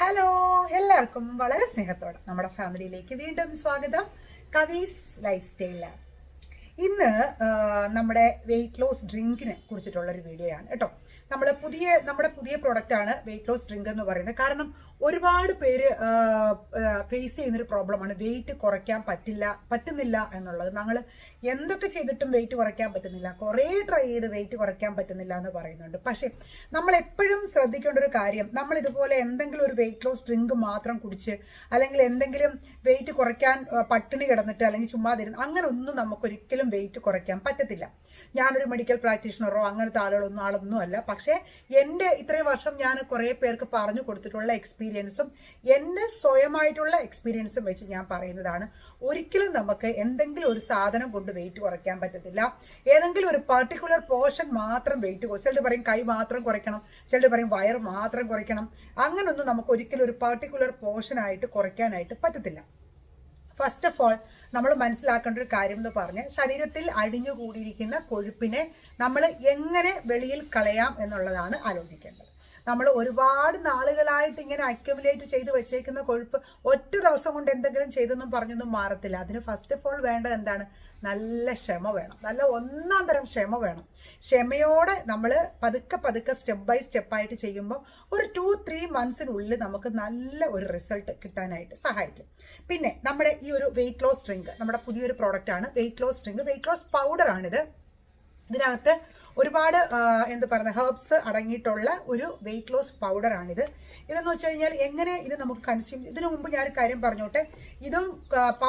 Hello എല്ലാവർക്കും വളരെ സ്നേഹത്തോടെ നമ്മുടെ ഫാമിലിയിലേക്ക് വീണ്ടും സ്വാഗതം. കവീസ് ലൈഫ് സ്റ്റൈലിലാണ് ഇന്ന് നമ്മുടെ വെയിറ്റ് ലോസ് ഡ്രിങ്കിനെ കുറിച്ചിട്ടുള്ള ഒരു വീഡിയോ ആണ് കേട്ടോ. നമ്മൾ പുതിയ നമ്മുടെ പുതിയ പ്രോഡക്റ്റ് ആണ് വെയിറ്റ് ലോസ് ഡ്രിങ്ക് എന്ന് പറയുന്നത്. കാരണം ഒരുപാട് പേര് ഫേസ് ചെയ്യുന്നൊരു പ്രോബ്ലമാണ് വെയിറ്റ് കുറയ്ക്കാൻ പറ്റില്ല പറ്റുന്നില്ല എന്നുള്ളത്. ഞങ്ങൾ എന്തൊക്കെ ചെയ്തിട്ടും വെയിറ്റ് കുറയ്ക്കാൻ പറ്റുന്നില്ല. കുറേ ട്രൈ ചെയ്ത് വെയിറ്റ് കുറയ്ക്കാൻ പറ്റുന്നില്ല എന്ന് പറയുന്നുണ്ട്. പക്ഷേ നമ്മൾ എപ്പോഴും ശ്രദ്ധിക്കേണ്ട ഒരു കാര്യം നമ്മൾ ഇതുപോലെ എന്തെങ്കിലും ഒരു വെയിറ്റ് ലോസ് ഡ്രിങ്ക് മാത്രം കുടിച്ച് അല്ലെങ്കിൽ എന്തെങ്കിലും വെയിറ്റ് കുറയ്ക്കാൻ പട്ടിണി കിടന്നിട്ട് അല്ലെങ്കിൽ ചുമ്മാതിരുന്ന് അങ്ങനെ ഒന്നും നമുക്കൊരിക്കലും വെയിറ്റ് കുറയ്ക്കാൻ പറ്റത്തില്ല. ഞാനൊരു മെഡിക്കൽ പ്രാക്ടീഷണറോ അങ്ങനത്തെ ആളുകളൊന്നും ആളൊന്നും അല്ല. പക്ഷേ എന്റെ ഇത്രയും വർഷം ഞാൻ കുറേ പേർക്ക് പറഞ്ഞു കൊടുത്തിട്ടുള്ള എക്സ്പീരിയൻസും എന്റെ സ്വയമായിട്ടുള്ള എക്സ്പീരിയൻസും വെച്ച് ഞാൻ പറയുന്നതാണ്. ഒരിക്കലും നമുക്ക് എന്തെങ്കിലും ഒരു സാധനം കൊണ്ട് വെയിറ്റ് കുറയ്ക്കാൻ പറ്റത്തില്ല. ഏതെങ്കിലും ഒരു പർട്ടിക്കുലർ പോർഷൻ മാത്രം വെയിറ്റ് ചിലർ പറയും കൈ മാത്രം കുറയ്ക്കണം ചിലർ പറയും വയർ മാത്രം കുറയ്ക്കണം. അങ്ങനൊന്നും നമുക്ക് ഒരിക്കലും ഒരു പർട്ടിക്കുലർ പോർഷൻ ആയിട്ട് കുറയ്ക്കാനായിട്ട് പറ്റത്തില്ല. ഫസ്റ്റ് ഓഫ് ഓൾ നമ്മൾ മനസ്സിലാക്കേണ്ട ഒരു കാര്യം എന്ന് പറഞ്ഞ് ശരീരത്തിൽ അടിഞ്ഞുകൂടിയിരിക്കുന്ന കൊഴുപ്പിനെ നമ്മൾ എങ്ങനെ വെളിയിൽ കളയാം എന്നുള്ളതാണ് ആലോചിക്കേണ്ടത്. നമ്മൾ ഒരുപാട് നാളുകളായിട്ട് ഇങ്ങനെ അക്യുമുലേറ്റ് ചെയ്ത് വെച്ചേക്കുന്ന കൊഴുപ്പ് ഒറ്റ ദിവസം കൊണ്ട് എന്തെങ്കിലും ചെയ്തൊന്നും പറഞ്ഞൊന്നും മാറത്തില്ല. അതിന് ഫസ്റ്റ് ഓഫ് ഓൾ വേണ്ടത് എന്താണ്? നല്ല ക്ഷമ വേണം. നല്ല ഒന്നാം തരം ക്ഷമ വേണം. ക്ഷമയോടെ നമ്മൾ പതുക്കെ പതുക്കെ സ്റ്റെപ്പ് ബൈ സ്റ്റെപ്പായിട്ട് ചെയ്യുമ്പോൾ ഒരു ടു ത്രീ മന്ത്സിനുള്ളിൽ നമുക്ക് നല്ല ഒരു റിസൾട്ട് കിട്ടാനായിട്ട് സഹായിക്കും. പിന്നെ നമ്മുടെ ഈ ഒരു വെയിറ്റ് ലോസ് ഡ്രിങ്ക് നമ്മുടെ പുതിയൊരു പ്രോഡക്റ്റ് ആണ്. Weight loss drink weight loss powder ആണിത്. ഇതിനകത്ത് ഒരുപാട് എന്ത് പറയുന്നത് ഹെർബ്സ് അടങ്ങിയിട്ടുള്ള ഒരു വെയിറ്റ് ലോസ് പൗഡർ ആണിത്. ഇതെന്ന് വെച്ച് കഴിഞ്ഞാൽ എങ്ങനെ ഇത് നമുക്ക് കൺസ്യൂം ഇതിനു മുമ്പ് ഞാൻ ഒരു കാര്യം പറഞ്ഞോട്ടെ. ഇതും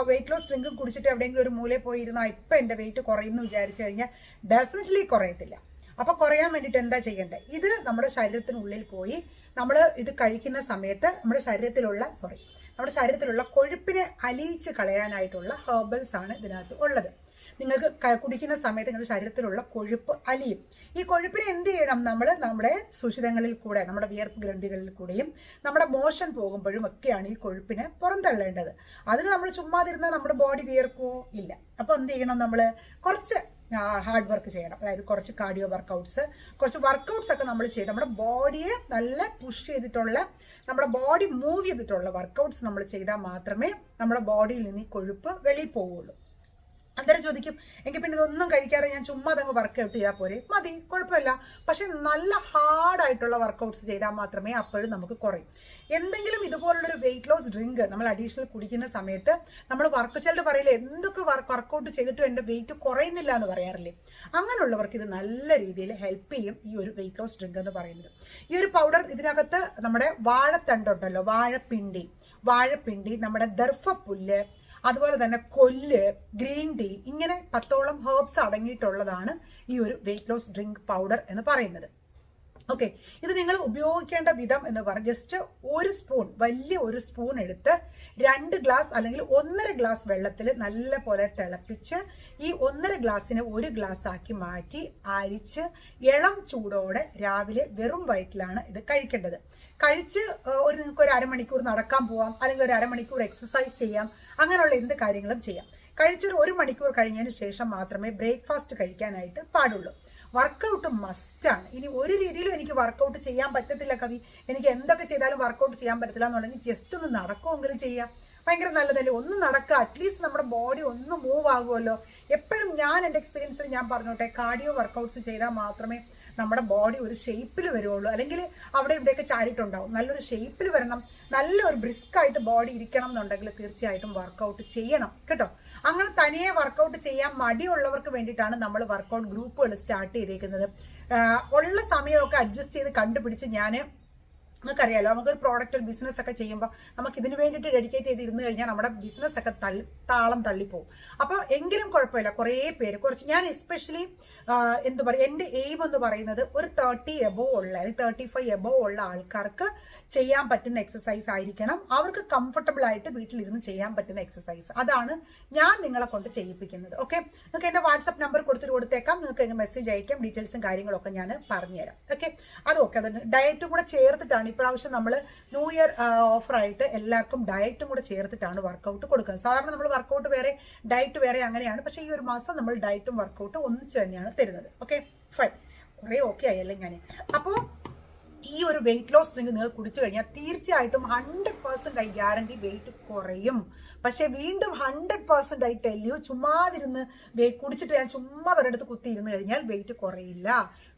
വെയിറ്റ് ലോസ് ഡ്രിങ്കും കുടിച്ചിട്ട് എവിടെയെങ്കിലും ഒരു മൂലയിൽ പോയി ഇരുന്നാൽ ഇപ്പം എന്റെ വെയിറ്റ് കുറയുമെന്ന് വിചാരിച്ചു കഴിഞ്ഞാൽ ഡെഫിനറ്റ്ലി കുറയത്തില്ല. അപ്പോൾ കുറയാൻ വേണ്ടിയിട്ട് എന്താ ചെയ്യേണ്ടത് ഇത് നമ്മുടെ ശരീരത്തിനുള്ളിൽ പോയി നമ്മൾ ഇത് കഴിക്കുന്ന സമയത്ത് നമ്മുടെ ശരീരത്തിലുള്ള സോറി നമ്മുടെ ശരീരത്തിലുള്ള കൊഴുപ്പിനെ അലിയിച്ച് കളയാനായിട്ടുള്ള ഹെർബൽസ് ആണ് ഇതിനകത്ത് ഉള്ളത്. നിങ്ങൾക്ക് കുടിക്കുന്ന സമയത്ത് നിങ്ങളുടെ ശരീരത്തിലുള്ള കൊഴുപ്പ് അലിയും. ഈ കൊഴുപ്പിനെ എന്ത് ചെയ്യണം നമ്മൾ നമ്മുടെ സുഷിരങ്ങളിൽ കൂടെ നമ്മുടെ വിയർപ്പ് ഗ്രന്ഥികളിൽ കൂടെയും നമ്മുടെ മോഷൻ പോകുമ്പോഴും ഒക്കെയാണ് ഈ കൊഴുപ്പിനെ പുറന്തള്ളേണ്ടത്. അതിന് നമ്മൾ ചുമ്മാതിരുന്നാൽ നമ്മുടെ ബോഡി വിയർക്കോ? ഇല്ല. അപ്പോൾ എന്ത് ചെയ്യണം നമ്മൾ കുറച്ച് ഹാർഡ് വർക്ക് ചെയ്യണം. അതായത് കുറച്ച് കാർഡിയോ വർക്കൗട്ട്സ് കുറച്ച് വർക്കൗട്ട്സ് ഒക്കെ നമ്മൾ ചെയ്ത് നമ്മുടെ ബോഡിയെ നല്ല പുഷ് ചെയ്തിട്ടുള്ള നമ്മുടെ ബോഡി മൂവ് ചെയ്തിട്ടുള്ള വർക്കൗട്ട്സ് നമ്മൾ ചെയ്താൽ മാത്രമേ നമ്മുടെ ബോഡിയിൽ നിന്ന് ഈ കൊഴുപ്പ് വെളിയിൽ പോവുള്ളൂ അന്നേരം ചോദിക്കും എങ്കിൽ പിന്നെ ഇതൊന്നും കഴിക്കാതെ ഞാൻ ചുമ്മാ അതങ്ങ് വർക്കൗട്ട് ചെയ്താൽ പോരെ? മതി കുഴപ്പമില്ല. പക്ഷെ നല്ല ഹാർഡായിട്ടുള്ള വർക്കൗട്ട്സ് ചെയ്താൽ മാത്രമേ അപ്പോഴും നമുക്ക് കുറയും. എന്തെങ്കിലും ഇതുപോലുള്ളൊരു വെയിറ്റ് ലോസ് ഡ്രിങ്ക് നമ്മൾ അഡീഷണൽ കുടിക്കുന്ന സമയത്ത് നമ്മൾ വർക്ക് ചിലർ പറയില്ലേ എന്തൊക്കെ വർക്ക് വർക്കൗട്ട് ചെയ്തിട്ടും എന്റെ വെയിറ്റ് കുറയുന്നില്ല എന്ന് പറയാറില്ലേ? അങ്ങനെയുള്ളവർക്ക് ഇത് നല്ല രീതിയിൽ ഹെൽപ്പ് ചെയ്യും ഈ ഒരു വെയിറ്റ് ലോസ് ഡ്രിങ്ക് എന്ന് പറയുന്നത്. ഈ ഒരു പൗഡർ ഇതിനകത്ത് നമ്മുടെ വാഴത്തണ്ടുണ്ടല്ലോ വാഴപ്പിണ്ടി. വാഴപ്പിണ്ടി നമ്മുടെ ദർഭപ്പുല്ല് അതുപോലെ തന്നെ കൊല്ല് ഗ്രീൻ ടീ ഇങ്ങനെ പത്തോളം ഹേർബ്സ് അടങ്ങിയിട്ടുള്ളതാണ് ഈ ഒരു വെയിറ്റ് ലോസ് ഡ്രിങ്ക് പൗഡർ എന്ന് പറയുന്നത്. ഓക്കെ ഇത് നിങ്ങൾ ഉപയോഗിക്കേണ്ട വിധം എന്ന് പറഞ്ഞാൽ ജസ്റ്റ് ഒരു സ്പൂൺ വലിയ ഒരു സ്പൂൺ എടുത്ത് രണ്ട് ഗ്ലാസ് അല്ലെങ്കിൽ ഒന്നര ഗ്ലാസ് വെള്ളത്തിൽ നല്ല പോലെ തിളപ്പിച്ച് ഈ ഒന്നര ഗ്ലാസ്സിനെ ഒരു ഗ്ലാസ് ആക്കി മാറ്റി അരിച്ച് ഇളം ചൂടോടെ രാവിലെ വെറും വയറ്റിലാണ് ഇത് കഴിക്കേണ്ടത്. കഴിച്ച് ഒരു നിങ്ങൾക്ക് ഒരു അരമണിക്കൂർ നടക്കാൻ പോവാം അല്ലെങ്കിൽ ഒരു അരമണിക്കൂർ എക്സസൈസ് ചെയ്യാം അങ്ങനെയുള്ള എന്ത് കാര്യങ്ങളും ചെയ്യാം. കഴിച്ചൊരു ഒരു മണിക്കൂർ കഴിഞ്ഞതിന് ശേഷം മാത്രമേ ബ്രേക്ക്ഫാസ്റ്റ് കഴിക്കാനായിട്ട് പാടുള്ളൂ. വർക്കൗട്ട് മസ്റ്റാണ് ഇനി ഒരു രീതിയിലും എനിക്ക് വർക്കൗട്ട് ചെയ്യാൻ പറ്റത്തില്ല കവി. എനിക്ക് എന്തൊക്കെ ചെയ്താലും വർക്കൗട്ട് ചെയ്യാൻ പറ്റത്തില്ല എന്നുണ്ടെങ്കിൽ ജസ്റ്റ് ഒന്ന് നടക്കുമെങ്കിലും ചെയ്യാം. ഭയങ്കര നല്ലതല്ലേ? ഒന്ന് നടക്കുക. അറ്റ്ലീസ്റ്റ് നമ്മുടെ ബോഡി ഒന്ന് മൂവ് ആകുമല്ലോ. എപ്പോഴും ഞാൻ എന്റെ എക്സ്പീരിയൻസിൽ ഞാൻ പറഞ്ഞോട്ടെ കാർഡിയോ വർക്കൗട്ട്സ് ചെയ്താൽ മാത്രമേ നമ്മുടെ ബോഡി ഒരു ഷേപ്പിൽ വരുള്ളൂ അല്ലെങ്കിൽ അവിടെ ഇവിടെയൊക്കെ ചാരിയിട്ടുണ്ടാവും. നല്ലൊരു ഷേപ്പിൽ വരണം. നല്ലൊരു ബ്രിസ്ക് ആയിട്ട് ബോഡി ഇരിക്കണം എന്നുണ്ടെങ്കിൽ തീർച്ചയായിട്ടും വർക്കൗട്ട് ചെയ്യണം. കേട്ടോ? അങ്ങനെ തനിയെ വർക്കൗട്ട് ചെയ്യാൻ മടിയുള്ളവർക്ക് വേണ്ടിയിട്ടാണ് നമ്മൾ വർക്കൗട്ട് ഗ്രൂപ്പുകൾ സ്റ്റാർട്ട് ചെയ്തേക്കുന്നത്. ഉള്ള സമയമൊക്കെ അഡ്ജസ്റ്റ് ചെയ്ത് കണ്ടുപിടിച്ച് ഞാൻ നിങ്ങൾക്കറിയാലോ നമുക്കൊരു പ്രോഡക്റ്റ് ഒരു ബിസിനസ് ഒക്കെ ചെയ്യുമ്പോൾ നമുക്ക് ഇതിന് വേണ്ടിയിട്ട് ഡെഡിക്കേറ്റ് ചെയ്ത് ഇരുന്ന് കഴിഞ്ഞാൽ നമ്മുടെ ബിസിനസ് ഒക്കെ തള്ളി താളം തള്ളിപ്പോവും. അപ്പോൾ എങ്കിലും കുഴപ്പമില്ല കുറേ പേര് കുറച്ച് ഞാൻ എസ്പെഷ്യലി എന്ത് പറയുക എന്റെ എയിം എന്ന് പറയുന്നത് ഒരു തേർട്ടി എബോ ഉള്ള അല്ലെങ്കിൽ തേർട്ടി ഫൈവ് എബോ ഉള്ള ആൾക്കാർക്ക് ചെയ്യാൻ പറ്റുന്ന എക്സസൈസ് ആയിരിക്കണം. അവർക്ക് കംഫർട്ടബിൾ ആയിട്ട് വീട്ടിലിരുന്ന് ചെയ്യാൻ പറ്റുന്ന എക്സസൈസ് അതാണ് ഞാൻ നിങ്ങളെ കൊണ്ട് ചെയ്യിപ്പിക്കുന്നത്. ഓക്കെ നിങ്ങൾക്ക് എന്റെ വാട്സപ്പ് നമ്പർ കൊടുത്തിട്ട് കൊടുത്തേക്കാം. നിങ്ങൾക്ക് മെസ്സേജ് അയക്കാം. ഡീറ്റെയിൽസും കാര്യങ്ങളൊക്കെ ഞാൻ പറഞ്ഞുതരാം. ഓക്കെ അതൊക്കെ അത് ഡയറ്റും കൂടെ ചേർത്തിട്ടാണ് ഇപ്രാവശ്യം നമ്മൾ ന്യൂ ഇയർ ഓഫറായിട്ട് എല്ലാവർക്കും ഡയറ്റും കൂടെ ചേർത്തിട്ടാണ് വർക്കൗട്ട് കൊടുക്കുന്നത്. സാധാരണ നമ്മൾ വർക്കൗട്ട് വേറെ ഡയറ്റ് വേറെ അങ്ങനെയാണ്. പക്ഷേ ഈ ഒരു മാസം നമ്മൾ ഡയറ്റും വർക്കൗട്ടും ഒന്നിച്ച് തന്നെയാണ് തരുന്നത്. ഓക്കെ ഫൈൻ കുറേ ഓക്കെ ആയല്ലേ ഞാൻ അപ്പോൾ ഈ ഒരു വെയിറ്റ് ലോസ് ഡ്രിങ്ക് നിങ്ങൾ കുടിച്ചു കഴിഞ്ഞാൽ തീർച്ചയായിട്ടും ഹൺഡ്രഡ് പെർസെന്റ് ആയി ഗ്യാരണ്ടി വെയിറ്റ് കുറയും. പക്ഷേ വീണ്ടും ഹൺഡ്രഡ് പേഴ്സന്റ് ആയി ടെല്യു ചുമ്മാതിരുന്ന് കുടിച്ചിട്ട് ഞാൻ ചുമ്മാ ഒരിടത്ത് കുത്തി ഇരുന്ന് കഴിഞ്ഞാൽ വെയിറ്റ് കുറയില്ല.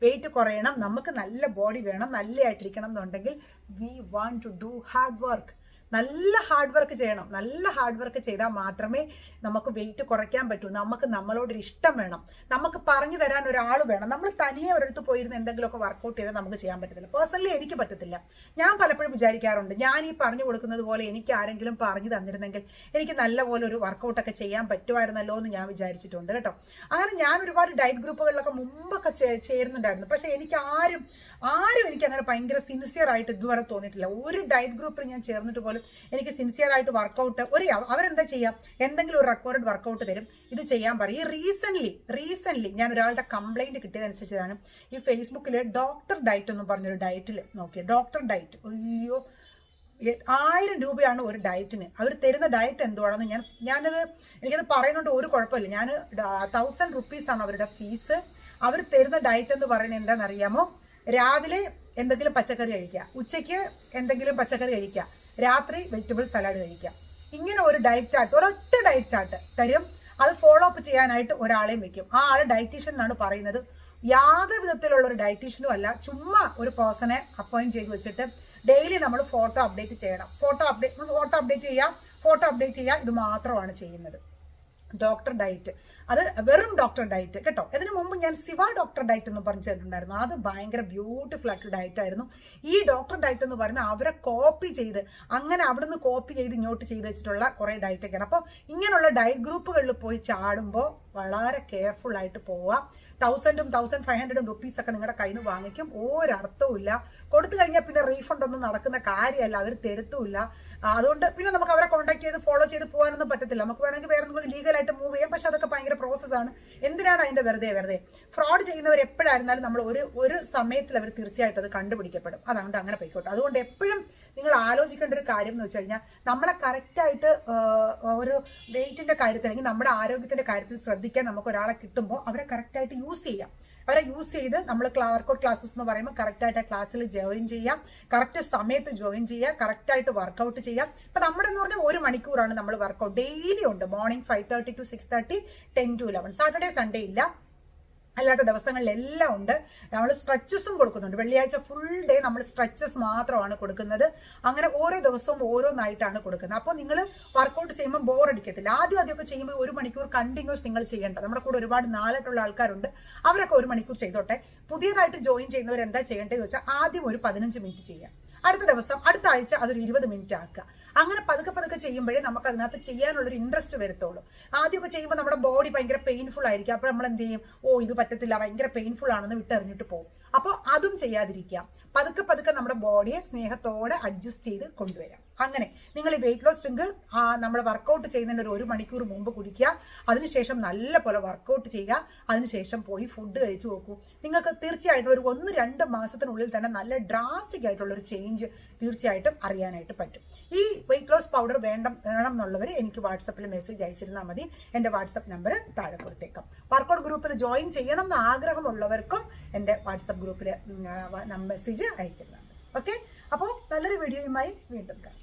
വെയിറ്റ് കുറയണം. നമുക്ക് നല്ല ബോഡി വേണം. നല്ലതായിട്ടിരിക്കണം എന്നുണ്ടെങ്കിൽ we want to do hard work നല്ല ഹാർഡ് വർക്ക് ചെയ്യണം. നല്ല ഹാർഡ് വർക്ക് ചെയ്താൽ മാത്രമേ നമുക്ക് വെയിറ്റ് കുറയ്ക്കാൻ പറ്റൂ. നമുക്ക് നമ്മളോട് ഇഷ്ടം വേണം. നമുക്ക് പറഞ്ഞു തരാൻ ഒരാൾ വേണം. നമ്മൾ തനിയെ ഒരിടത്ത് പോയിരുന്ന് എന്തെങ്കിലുമൊക്കെ വർക്കൗട്ട് ചെയ്താൽ നമുക്ക് ചെയ്യാൻ പറ്റത്തില്ല. പേഴ്സണലി എനിക്ക് പറ്റത്തില്ല. ഞാൻ പലപ്പോഴും വിചാരിക്കാറുണ്ട് ഞാൻ ഈ പറഞ്ഞു കൊടുക്കുന്നത് പോലെ എനിക്ക് ആരെങ്കിലും പറഞ്ഞു തന്നിരുന്നെങ്കിൽ എനിക്ക് നല്ലപോലെ ഒരു വർക്കൗട്ടൊക്കെ ചെയ്യാൻ പറ്റുമായിരുന്നല്ലോ എന്ന് ഞാൻ വിചാരിച്ചിട്ടുണ്ട് കേട്ടോ. അങ്ങനെ ഞാൻ ഒരുപാട് ഡയറ്റ് ഗ്രൂപ്പുകളിലൊക്കെ മുമ്പൊക്കെ ചേരുന്നുണ്ടായിരുന്നു. പക്ഷെ എനിക്ക് ആരും ആരും എനിക്ക് അങ്ങനെ ഭയങ്കര സിൻസിയർ ആയിട്ട് ഇതുവരെ തോന്നിയിട്ടില്ല. ഒരു ഡയറ്റ് ഗ്രൂപ്പിൽ ഞാൻ ചേർന്നിട്ട് പോലും എനിക്ക് സിൻസിയർ ആയിട്ട് വർക്കൗട്ട് ഒരു അവരെന്താ ചെയ്യാം? എന്തെങ്കിലും ഒരു റെക്കോർഡ് വർക്കൗട്ട് തരും. ഇത് ചെയ്യാൻ പറയും. ഈ റീസെന്റ് റീസെന്റ് ഞാൻ ഒരാളുടെ കംപ്ലൈന്റ് കിട്ടിയതനുസരിച്ചാണ് ഈ ഫേസ്ബുക്കിൽ ഡോക്ടർ ഡയറ്റ് എന്ന് പറഞ്ഞൊരു ഡയറ്റിൽ നോക്കിയത് ഡോക്ടർ ഡയറ്റ് അയ്യോ. ആയിരം രൂപയാണ് ഒരു ഡയറ്റിന് അവർ തരുന്ന ഡയറ്റ് എന്തുവാണെന്ന് ഞാൻ ഞാനത് എനിക്കത് പറയുന്നുണ്ട് ഒരു കുഴപ്പമില്ല. ഞാൻ തൗസൻഡ് റുപ്പീസ് ആണ് അവരുടെ ഫീസ് അവർ തരുന്ന ഡയറ്റ് എന്ന് പറയുന്നത് എന്താണെന്ന് അറിയാമോ രാവിലെ എന്തെങ്കിലും പച്ചക്കറി കഴിക്കുക. ഉച്ചയ്ക്ക് എന്തെങ്കിലും പച്ചക്കറി കഴിക്കുക. രാത്രി വെജിറ്റബിൾ സലാഡ് കഴിക്കുക. ഇങ്ങനെ ഒരു ഡയറ്റ് ചാർട്ട് ഒരൊറ്റ ഡയറ്റ് ചാർട്ട് തരും. അത് ഫോളോ അപ്പ് ചെയ്യാനായിട്ട് ഒരാളെയും വെക്കും. ആ ആൾ ഡയറ്റീഷ്യൻ എന്നാണ് പറയുന്നത്. യാതൊരു വിധത്തിലുള്ള ഒരു ഡയറ്റീഷ്യനും അല്ല. ചുമ്മാ ഒരു പേഴ്സണെ അപ്പോയിന്റ് ചെയ്ത് വെച്ചിട്ട് ഡെയിലി നമ്മൾ ഫോട്ടോ അപ്ഡേറ്റ് ചെയ്യണം. ഫോട്ടോ അപ്ഡേറ്റ് ഫോട്ടോ അപ്ഡേറ്റ് ചെയ്യാം. ഫോട്ടോ അപ്ഡേറ്റ് ചെയ്യുക ഇത് മാത്രമാണ് ചെയ്യുന്നത്. ഡോക്ടർ ഡയറ്റ് അത് വെറും ഡോക്ടർ ഡയറ്റ് കേട്ടോ? ഇതിനു മുമ്പ് ഞാൻ ശിവ ഡോക്ടർ ഡയറ്റ് എന്ന് പറഞ്ഞു തന്നിട്ടുണ്ടായിരുന്നു അത് ഭയങ്കര ബ്യൂട്ടിഫുൾ ആയിട്ടുള്ള ഡയറ്റ് ആയിരുന്നു. ഈ ഡോക്ടർ ഡയറ്റ് എന്ന് പറയുന്നത് അവരെ കോപ്പി ചെയ്ത് അങ്ങനെ അവിടുന്ന് കോപ്പി ചെയ്ത് ഇങ്ങോട്ട് ചെയ്ത് വെച്ചിട്ടുള്ള കുറേ ഡയറ്റൊക്കെയാണ് അപ്പോൾ ഇങ്ങനെയുള്ള ഡയറ്റ് ഗ്രൂപ്പുകളിൽ പോയി ചാടുമ്പോൾ വളരെ കെയർഫുൾ ആയിട്ട് പോവാം തൗസൻഡും തൗസൻഡ് ഫൈവ് ഹൺഡ്രഡും റുപ്പീസ് ഒക്കെ നിങ്ങളുടെ കയ്യിൽ നിന്ന് വാങ്ങിക്കും. ഒരർത്ഥവും ഇല്ല കൊടുത്തു കഴിഞ്ഞാൽ പിന്നെ റീഫണ്ട് ഒന്നും നടക്കുന്ന കാര്യമല്ല. അവർ തരുത്തുമില്ല. അതുകൊണ്ട് പിന്നെ നമുക്ക് അവരെ കോൺടാക്ട് ചെയ്ത് ഫോളോ ചെയ്ത് പോകാനൊന്നും പറ്റത്തില്ല. നമുക്ക് വേണമെങ്കിൽ വേറെ നമുക്ക് ലീഗലായിട്ട് മൂവ് ചെയ്യാം. പക്ഷെ അതൊക്കെ ഭയങ്കര പ്രോസസ്സാണ് എന്തിനാണ് അതിന്റെ വെറുതെ വെറുതെ? ഫ്രോഡ് ചെയ്യുന്നവർ എപ്പോഴായിരുന്നാലും നമ്മൾ ഒരു ഒരു സമയത്തിൽ അവർ തീർച്ചയായിട്ടും അത് കണ്ടുപിടിക്കപ്പെടും. അതുകൊണ്ട് അങ്ങനെ പോയിക്കോട്ടെ. അതുകൊണ്ട് എപ്പോഴും നിങ്ങൾ ആലോചിക്കേണ്ട ഒരു കാര്യം എന്ന് വെച്ച് കഴിഞ്ഞാൽ നമ്മളെ കറക്റ്റായിട്ട് ഒരു വെയിറ്റിന്റെ കാര്യത്തിൽ അല്ലെങ്കിൽ നമ്മുടെ ആരോഗ്യത്തിന്റെ കാര്യത്തിൽ ശ്രദ്ധിക്കാൻ നമുക്ക് ഒരാളെ കിട്ടുമ്പോൾ അവരെ കറക്റ്റായിട്ട് യൂസ് ചെയ്യാം. അവരെ യൂസ് ചെയ്ത് നമ്മൾ വർക്കൗട്ട് ക്ലാസ്സസ് എന്ന് പറയുമ്പോൾ കറക്റ്റായിട്ട് ക്ലാസ്സിൽ ജോയിൻ ചെയ്യാം. കറക്റ്റ് സമയത്ത് ജോയിൻ ചെയ്യാം. കറക്റ്റായിട്ട് വർക്കൗട്ട് ചെയ്യാം. അപ്പം നമ്മുടെ എന്ന് പറഞ്ഞാൽ ഒരു മണിക്കൂറാണ് നമ്മൾ വർക്കൗട്ട് ഡെയിലി ഉണ്ട്. Morning five thirty to six thirty ten to eleven Saturday Sunday ഇല്ല. അല്ലാത്ത ദിവസങ്ങളിലെല്ലാം ഉണ്ട്. നമ്മൾ സ്ട്രെച്ചസും കൊടുക്കുന്നുണ്ട്. വെള്ളിയാഴ്ച ഫുൾ ഡേ നമ്മൾ സ്ട്രെച്ചസ് മാത്രമാണ് കൊടുക്കുന്നത്. അങ്ങനെ ഓരോ ദിവസവും ഓരോന്നായിട്ടാണ് കൊടുക്കുന്നത്. അപ്പോൾ നിങ്ങൾ വർക്കൗട്ട് ചെയ്യുമ്പോൾ ബോർ അടിക്കത്തില്ല. ആദ്യം ആദ്യമൊക്കെ ചെയ്യുമ്പോൾ ഒരു മണിക്കൂർ കണ്ടിന്യൂസ് നിങ്ങൾ ചെയ്യേണ്ട. നമ്മുടെ കൂടെ ഒരുപാട് നാളായിട്ടുള്ള ആൾക്കാരുണ്ട്. അവരൊക്കെ ഒരു മണിക്കൂർ ചെയ്തോട്ടെ. പുതിയതായിട്ട് ജോയിൻ ചെയ്യുന്നവർ എന്താ ചെയ്യേണ്ടതെന്ന് വെച്ചാൽ ആദ്യം ഒരു പതിനഞ്ച് മിനിറ്റ് ചെയ്യാം. അടുത്ത ദിവസം അടുത്ത ആഴ്ച അതൊരു ഇരുപത് മിനിറ്റ് ആക്കുക. അങ്ങനെ പതുക്കെ പതുക്കെ ചെയ്യുമ്പോഴേ നമുക്ക് അതിനകത്ത് ചെയ്യാനുള്ളൊരു ഇൻട്രസ്റ്റ് വരത്തുള്ളൂ. ആദ്യമൊക്കെ ചെയ്യുമ്പോൾ നമ്മുടെ ബോഡി ഭയങ്കര പെയിൻഫുൾ ആയിരിക്കും. അപ്പോൾ നമ്മൾ എന്ത് ചെയ്യും? ഓ ഇത് പറ്റത്തില്ല. ഭയങ്കര പെയിൻഫുൾ ആണെന്ന് വിട്ടെറിഞ്ഞിട്ട് പോകും. അപ്പോൾ അതും ചെയ്യാതിരിക്കുക. പതുക്കെ പതുക്കെ നമ്മുടെ ബോഡിയെ സ്നേഹത്തോടെ അഡ്ജസ്റ്റ് ചെയ്ത് കൊണ്ടുവരാം. അങ്ങനെ നിങ്ങൾ ഈ വെയിറ്റ് ലോസ് ഡ്രിങ്ക് നമ്മുടെ വർക്കൗട്ട് ചെയ്യുന്നതിന് ഒരു ഒരു മണിക്കൂർ മുമ്പ് കുടിക്കുക. അതിനുശേഷം നല്ല പോലെ വർക്കൗട്ട് ചെയ്യുക. അതിനുശേഷം പോയി ഫുഡ് കഴിച്ചു നോക്കൂ. നിങ്ങൾക്ക് തീർച്ചയായിട്ടും ഒരു ഒന്ന് രണ്ട് മാസത്തിനുള്ളിൽ തന്നെ നല്ല ഡ്രാസ്റ്റിക് ആയിട്ടുള്ള ഒരു ചേഞ്ച് തീർച്ചയായിട്ടും അറിയാനായിട്ട് പറ്റും. ഈ വെയിറ്റ് ലോസ് പൗഡർ വേണ്ട വേണം എന്നുള്ളവർ എനിക്ക് വാട്സപ്പിൽ മെസ്സേജ് അയച്ചിരുന്നാൽ മതി. എന്റെ വാട്സപ്പ് നമ്പർ താഴെ കൊടുത്തേക്കാം. വർക്കൗട്ട് ഗ്രൂപ്പിൽ ജോയിൻ ചെയ്യണം എന്ന് ആഗ്രഹമുള്ളവർക്കും എന്റെ വാട്സപ്പ് ഗ്രൂപ്പിൽ മെസ്സേജ് അയച്ചിരുന്നാൽ മതി. ഓക്കെ അപ്പോൾ നല്ലൊരു വീഡിയോയുമായി വീണ്ടും കാണാം.